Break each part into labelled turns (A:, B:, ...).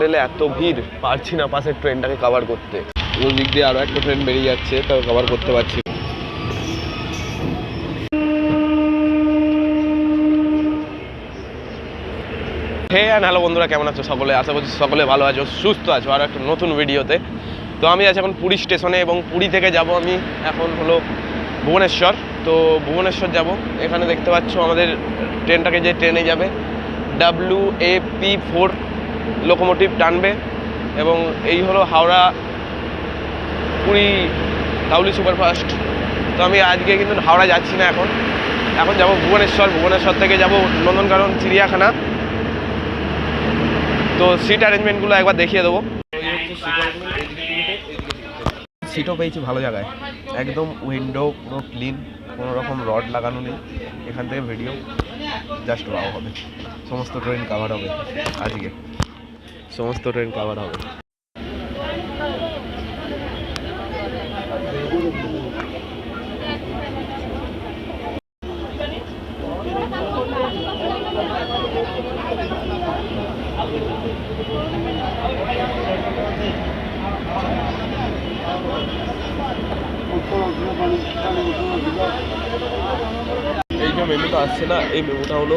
A: রেলে এত ভিড় পারছি না পাশের ট্রেনটাকে কভার করতে। ওই দিক দিয়ে আরও একটা ট্রেন বেরিয়ে যাচ্ছে তাও কভার করতে পারছি না। হে অ্যান্ড হ্যালো বন্ধুরা কেমন আছো সকলে? আশা করছি সকলে ভালো আছো সুস্থ আছো আর একটা নতুন ভিডিওতে। তো আমি আছি এখন পুরী স্টেশনে এবং পুরী থেকে যাব আমি এখন হলো ভুবনেশ্বর। তো ভুবনেশ্বর যাব এখানে দেখতে পাচ্ছ আমাদের ট্রেনটাকে যে ট্রেনে যাবে W A P four locomotive টানবে এবং এই হলো হাওড়া পুরী কাউলি সুপারফাস্ট। তো আমি আজকে কিন্তু হাওড়া যাচ্ছি না এখন। এখন যাব ভুবনেশ্বর। ভুবনেশ্বর থেকে যাব নন্দনকানন, চিড়িয়াখানা। তো সিট অ্যারেঞ্জমেন্টগুলো একবার দেখিয়ে দেবো। সিটও পেয়েছি ভালো জায়গায়। একদম উইন্ডো পুরো ক্লিন কোনো রকম রড লাগানো নেই। এখান থেকে ভিডিও জাস্ট ওয়াও হবে। সমস্ত ট্রেন কাভার হবে আজকে। সমস্ত ট্রেন কাভার হবে। এই যে মেমুটা আসছে না এই মেমুটা হলো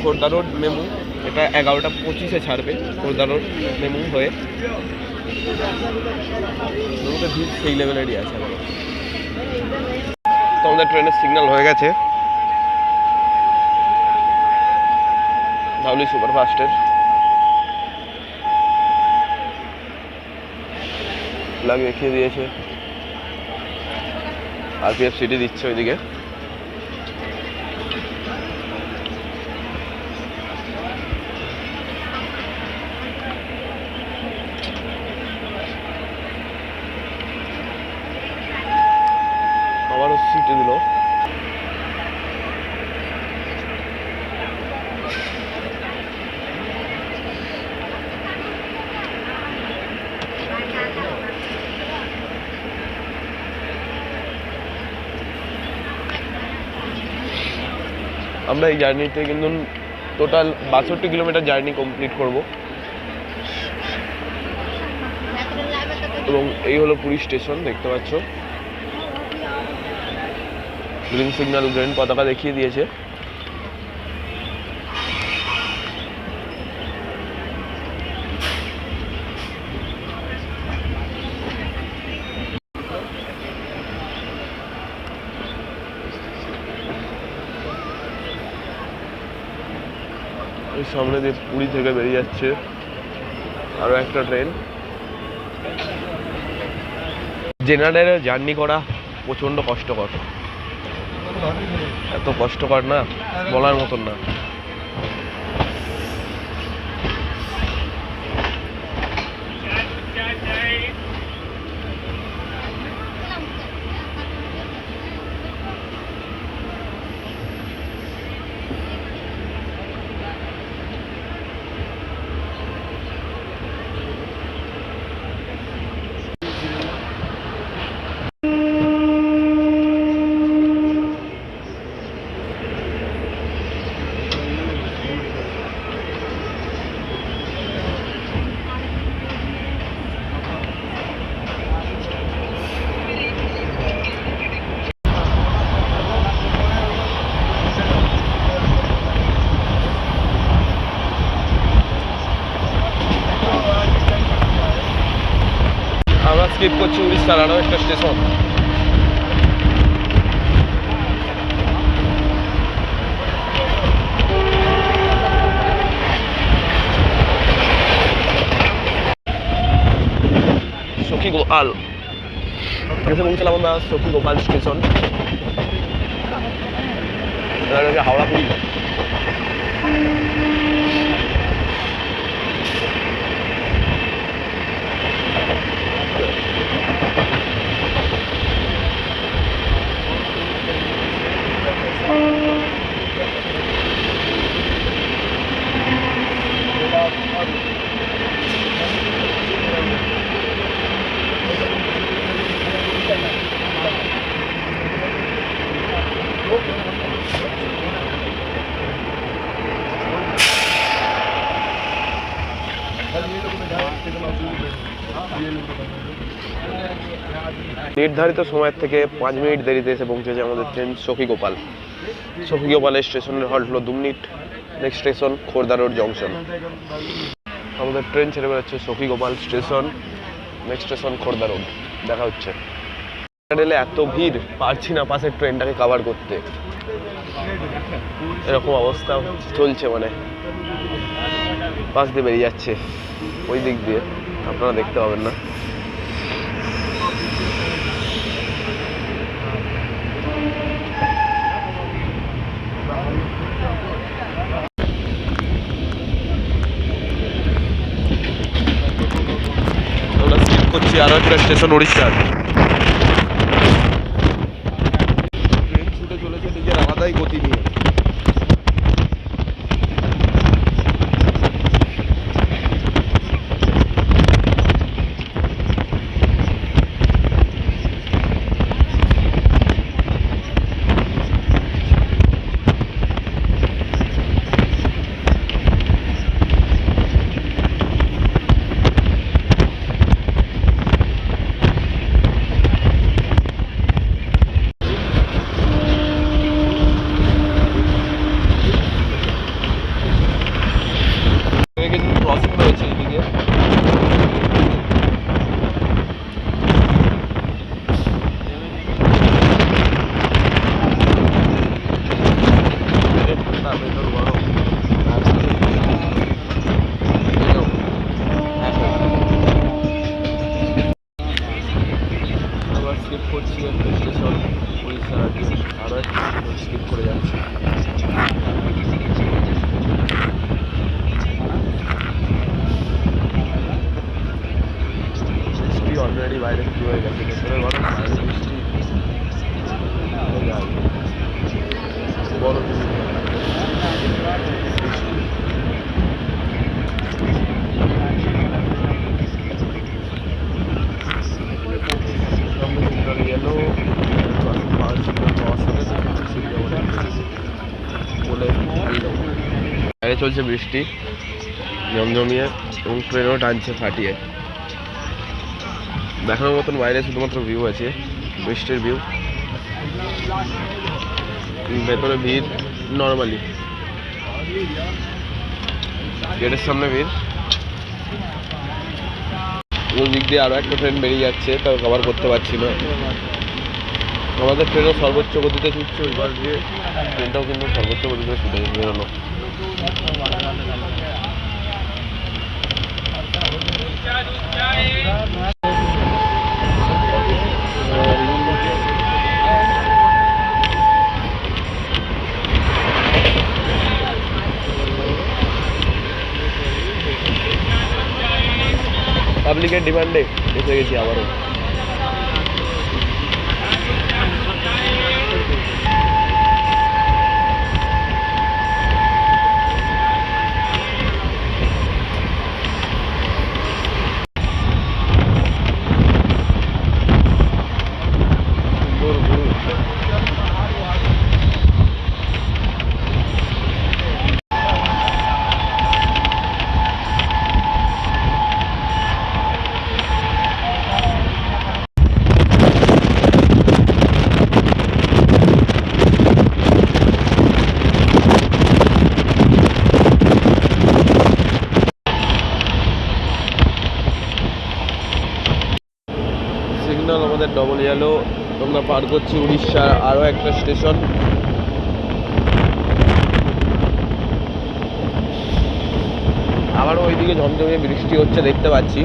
A: খোর্ধা রোড মেমু। এটা এগারোটা পঁচিশে ছাড়বে খোর্ধা রোড মেমু হয়ে সেই লেভেলেরই আছে। তো আমাদের ট্রেনের সিগন্যাল হয়ে গেছে। ধাউলি সুপারফাস্টের। ফ্ল্যাগ দেখিয়ে দিয়েছে। আরপিএফ সিটি দিচ্ছে ওইদিকে আবারও সিটি দিল আমরা এই জার্নিতে কিন্তু টোটাল বাষট্টি কিলোমিটার জার্নি কমপ্লিট করব। এবং এই হলো পুরী স্টেশন, দেখতে পাচ্ছ। গ্রিন সিগন্যাল গ্রিন পতাকা দেখিয়ে দিয়েছে। সামনে দিয়ে পুরী থেকে বেরিয়ে যাচ্ছে আরও একটা ট্রেন। জেনারেলে জার্নি করা প্রচণ্ড কষ্টকর। এত কষ্টকর না, বলার মতন না আমরা স্কিপ করছি উড়িষ্যার আরও একটা স্টেশন। সখী গোপাল। এসে পৌঁছলাম আমরা সখী গোপাল স্টেশন। হাওড়া পুরী নির্ধারিত সময়ের থেকে পাঁচ মিনিট দেরিতে এসে পৌঁছেছে আমাদের ট্রেন সখী গোপাল। সখী গোপালের স্টেশনের হল্ট হলো দু minute. Next station Khordha road junction আমাদের ট্রেন ছেড়ে বেরোচ্ছে Sakhi Gopal station. Next station Khordha road দেখা হচ্ছে। রেলে এত ভিড়, পারছি না পাশের ট্রেনটাকে কাভার করতে। এরকম অবস্থা চলছে মানে। পাশ দিয়ে বেরিয়ে যাচ্ছে। ওই দিক দিয়ে। আপনারা দেখতে পাবেন না আমরা স্কিপ করছি আরও একটা স্টেশন উড়িষ্যার ট্রেন ছুটে চলেছে নিজের আলাদাই গতি নিয়ে কিন্তু ক্রসিং হয়েছে এদিকে ঠান্ডা ভেতর গরম আবার স্কিপ করছি একটা স্টেশন উড়িষ্যা রাজ্যে আরও একটা স্কিপ করে যাচ্ছি বৃষ্টি অলরেডি বাইরে শুরু হয়ে গেছে ভেতরে গরম বাইরে বৃষ্টি হয়ে যায়। বড় বৃষ্টি। সামনে signal yellow, পাঁচ signal পাওয়ার সাথে সাথে signal বলে দিল। বাইরে চলছে বৃষ্টি, জমজমিয়ে এবং ট্রেনও টানছে ফাটিয়ে। দেখানোর মতন বাইরে শুধুমাত্র ভিউ আছে, বৃষ্টির ভিউ ভেতরে ভিড় নর্মালি গেটের সামনে ভিড়। ওই দিক দিয়ে আরও একটা ট্রেন বেরিয়ে যাচ্ছে, তাও কভার করতে পারছি না। আমাদের ট্রেনও সর্বোচ্চ গতিতে ছুটছে, ওই পাশ দিয়ে ট্রেনটাও কিন্তু সর্বোচ্চ গতিতে ছুটে বেরোলো। পাবলিকের ডিমান্ডে এসে গেছি আবারও আমাদের ডবল ইয়েলো আমরা পার করছি উড়িষ্যার আরও একটা স্টেশন আবারও ওইদিকে ঝমঝমে বৃষ্টি হচ্ছে, দেখতে পাচ্ছি।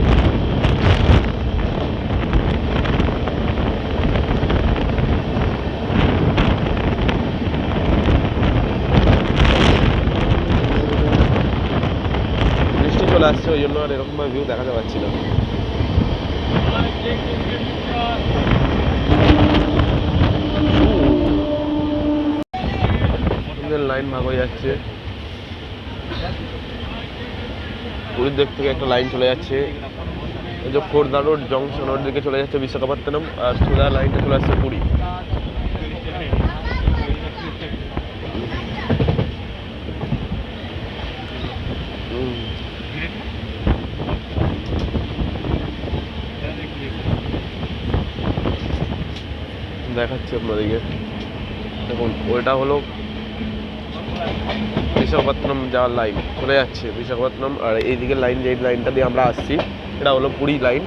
A: চলে আসছে, ওই জন্য আর এরকমভাবে ভিউ দেখাতে পারছি না। লাইন ভাগ হয়ে যাচ্ছে। পুরীর দিক থেকে একটা লাইন চলে যাচ্ছে। এই খোর্ধা রোড, জংশন ওর দিকে চলে যাচ্ছে বিশাখাপত্তনম, আর সোজা লাইনটা চলে আসছে পুরী। দেখাচ্ছি আপনাদেরকে। দেখুন, ওইটা হলো বিশাখাপত্তনম যাওয়ার লাইন, চলে যাচ্ছে বিশাখাপত্তনম। আর এইদিকে লাইন, যে লাইনটা দিয়ে আমরা আসছি, এটা হলো পুরী লাইন।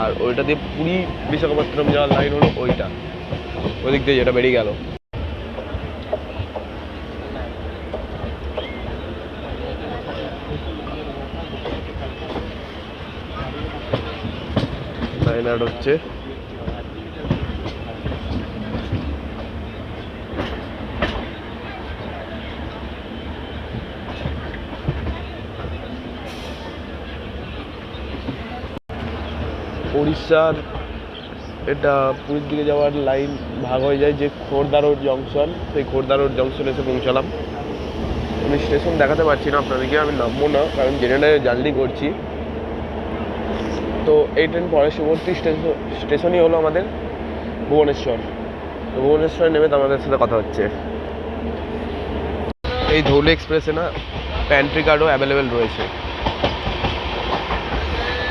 A: আর ওইটা দিয়ে পুরী বিশাখাপত্তনম যাওয়ার লাইন হলো ওইটা। ওই দিক দিয়ে যেটা বেরিয়ে গেল। লাইন অ্যাড হচ্ছে। উড়িষ্যার এটা পুরীর দিকে যাওয়ার লাইন ভাগ হয়ে যায় যে খোর্ধা রোড জংশন সেই খোর্ধা রোড জংশনে এসে পৌঁছালাম। আমি স্টেশন দেখাতে পারছি না, আপনাদেরকে আমি নামবো না, কারণ জেনারেলে জার্নি করছি। তো এই ট্রেন পরবর্তী স্টেশন স্টেশনই হলো আমাদের ভুবনেশ্বর। তো ভুবনেশ্বরে নেমে তো আমাদের সাথে কথা হচ্ছে। এই ধৌলি এক্সপ্রেসে না প্যান্ট্রি কার্ডও অ্যাভেলেবেল রয়েছে।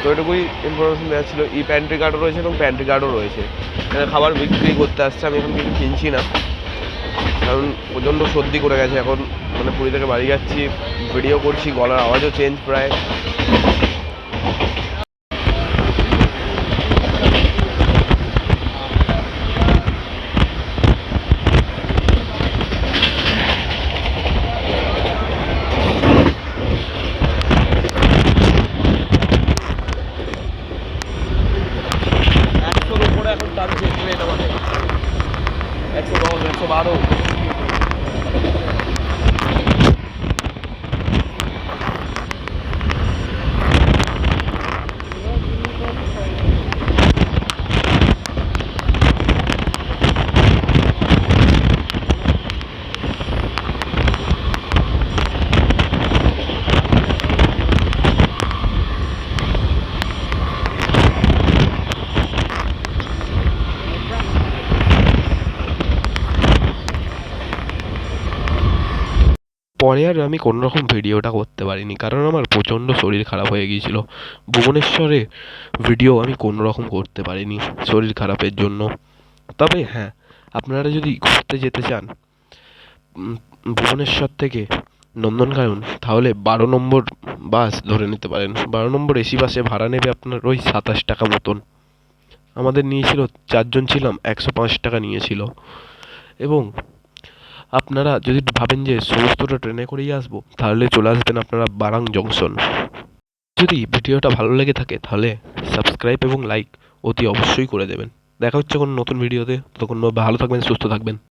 A: তো এটুকুই ইনফরমেশন দেওয়া ছিল। ই প্যান্ট্রি কার্ডও রয়েছে এবং প্যান্ট্রি কার্ডও রয়েছে। এখানে খাবার বিক্রি করতে আসছে, আমি এখন কিছু কিনছি না। কারণ প্রচণ্ড সর্দি করে গেছে। এখন মানে পুরী থেকে বাড়ি যাচ্ছি ভিডিও করছি, গলার আওয়াজও চেঞ্জ প্রায় একশোর উপরে এখন টানছে ট্রেন আমাদের একশো দশ একশো বারো
B: পরে আর আমি কোনো রকম ভিডিওটা করতে পারিনি। কারণ আমার প্রচণ্ড শরীর খারাপ হয়ে গিয়েছিল। ভুবনেশ্বরে ভিডিও আমি কোনো রকম করতে পারিনি শরীর খারাপের জন্য। তবে হ্যাঁ আপনারা যদি ঘুরতে যেতে চান ভুবনেশ্বর থেকে নন্দনকানন, তাহলে বারো নম্বর বাস ধরে নিতে পারেন। বারো নম্বর এসি বাসে ভাড়া নেবে আপনার ওই সাতাশ টাকা মতন। আমাদের নিয়েছিল, চারজন ছিলাম, একশো পাঁচ টাকা নিয়েছিল। এবং আপনারা যদি ভাবেন যে সমস্তটা ট্রেনে করেই আসব, তাহলে চলে আসবেন আপনারা বারাং জংশন। যদি ভিডিওটা ভালো লেগে থাকে, তাহলে সাবস্ক্রাইব এবং লাইক অতি অবশ্যই করে দেবেন। দেখা হচ্ছে কোনো নতুন ভিডিওতে তখন ভালো থাকবেন, সুস্থ থাকবেন।